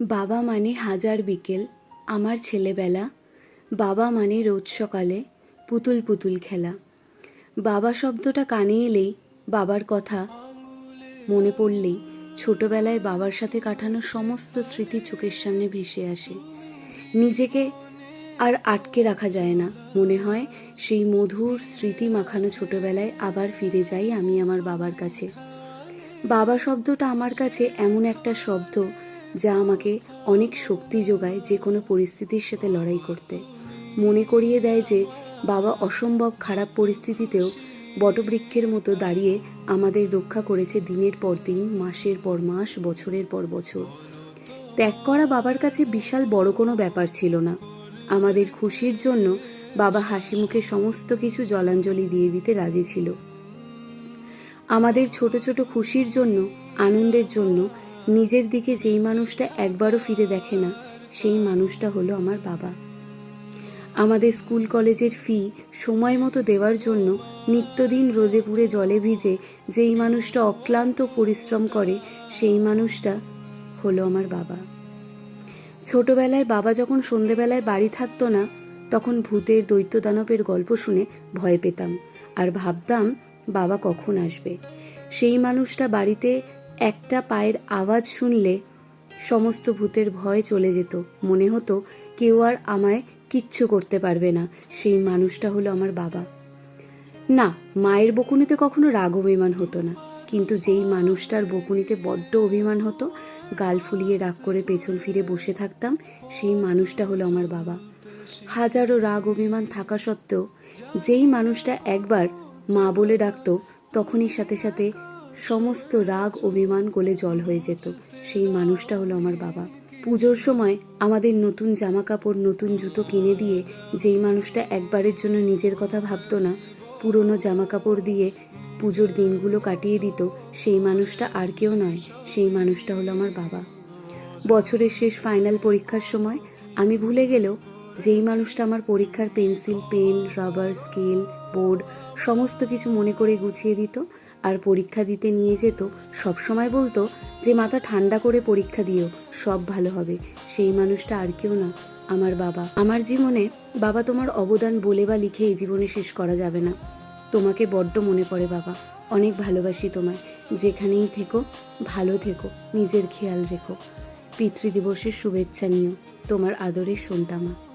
বাবা মানে হাজার বিকেল, আমার ছেলেবেলা। বাবা মানে রোজ সকালে পুতুল পুতুল খেলা। বাবা শব্দটা কানে এলেই বাবার কথা মনে পড়লেই ছোটবেলায় বাবার সাথে কাটানো সমস্ত স্মৃতি চোখের সামনে ভেসে আসে। নিজেকে আর আটকে রাখা যায় না। মনে হয় সেই মধুর স্মৃতি মাখানো ছোটবেলায় আবার ফিরে যাই আমি আমার বাবার কাছে। বাবা শব্দটা আমার কাছে এমন একটা শব্দ যা আমাকে অনেক শক্তি যোগায় যে কোনো পরিস্থিতির সাথে লড়াই করতে। মনে করিয়ে দেয় যে, বাবা অসম্ভব খারাপ পরিস্থিতিতেও বটবৃক্ষের মতো দাঁড়িয়ে আমাদের রক্ষা করেছে দিনের পর দিন, মাসের পর মাস, বছরের পর বছর। ত্যাগ করা বাবার কাছে বিশাল বড় কোনো ব্যাপার ছিল না। আমাদের খুশির জন্য বাবা হাসি মুখে সমস্ত কিছু জলাঞ্জলি দিয়ে দিতে রাজি ছিল। আমাদের ছোট ছোট খুশির জন্য, আনন্দের জন্য নিজের দিকে যেই মানুষটা একবারও ফিরে দেখে না, সেই মানুষটা হলো আমার বাবা। আমাদের স্কুল কলেজের ফি সময় মতো দেওয়ার জন্য নিত্যদিন রোদে পুড়ে জলে ভিজে যেই মানুষটা অক্লান্ত পরিশ্রম করে, সেই মানুষটা হলো আমার বাবা। ছোটবেলায় বাবা যখন সন্ধেবেলায় বাড়ি থাকতো না, তখন ভূতের দৈত্য দানবের গল্প শুনে ভয় পেতাম আর ভাবতাম বাবা কখন আসবে। সেই মানুষটা বাড়িতে একটা পায়ের আওয়াজ শুনলে সমস্ত ভূতের ভয় চলে যেত। মনে হতো কেউ আর আমায় কিচ্ছু করতে পারবে না। সেই মানুষটা হলো আমার বাবা। না, মায়ের বকুনিতে কখনো রাগ অভিমান হতো না। কিন্তু যেই মানুষটার বকুনিতে বড্ড অভিমান হতো, গাল ফুলিয়ে রাগ করে পেছন ফিরে বসে থাকতাম, সেই মানুষটা হলো আমার বাবা। হাজারো রাগ অভিমান থাকা সত্ত্বেও যেই মানুষটা একবার মা বলে ডাকতো, তখনই সাথে সাথে সমস্ত রাগ অভিমান গলে জল হয়ে যেত। সেই মানুষটা হলো আমার বাবা। পুজোর সময় আমাদের নতুন জামা কাপড় নতুন জুতো কিনে দিয়ে যেই মানুষটা একবারের জন্য নিজের কথা ভাবতো না, পুরনো জামা কাপড় দিয়ে পুজোর দিনগুলো কাটিয়ে দিত, সেই মানুষটা আর কেউ নয়, সেই মানুষটা হলো আমার বাবা। বছরের শেষ ফাইনাল পরীক্ষার সময় আমি ভুলে গেলেও যেই মানুষটা আমার পরীক্ষার pencil, pen, rubber, scale, board সমস্ত কিছু মনে করে গুছিয়ে দিত আর পরীক্ষা দিতে নিয়ে যেত সব সময় বলতো, যে মাথা ঠান্ডা করে পরীক্ষা দিও, সব ভালো হবে। সেই মানুষটা আর কেউ না, আমার বাবা। আমার জীবনে, বাবা, তোমার অবদান বলে বা লিখে এই জীবনে শেষ করা যাবে না। তোমাকে বড্ড মনে পড়ে, বাবা। অনেক ভালোবাসি তোমায়। যেখানেই থেকো, ভালো থেকো, নিজের খেয়াল রেখো। পিতৃদিবসের শুভেচ্ছা নিও। তোমার আদরের সোনটামা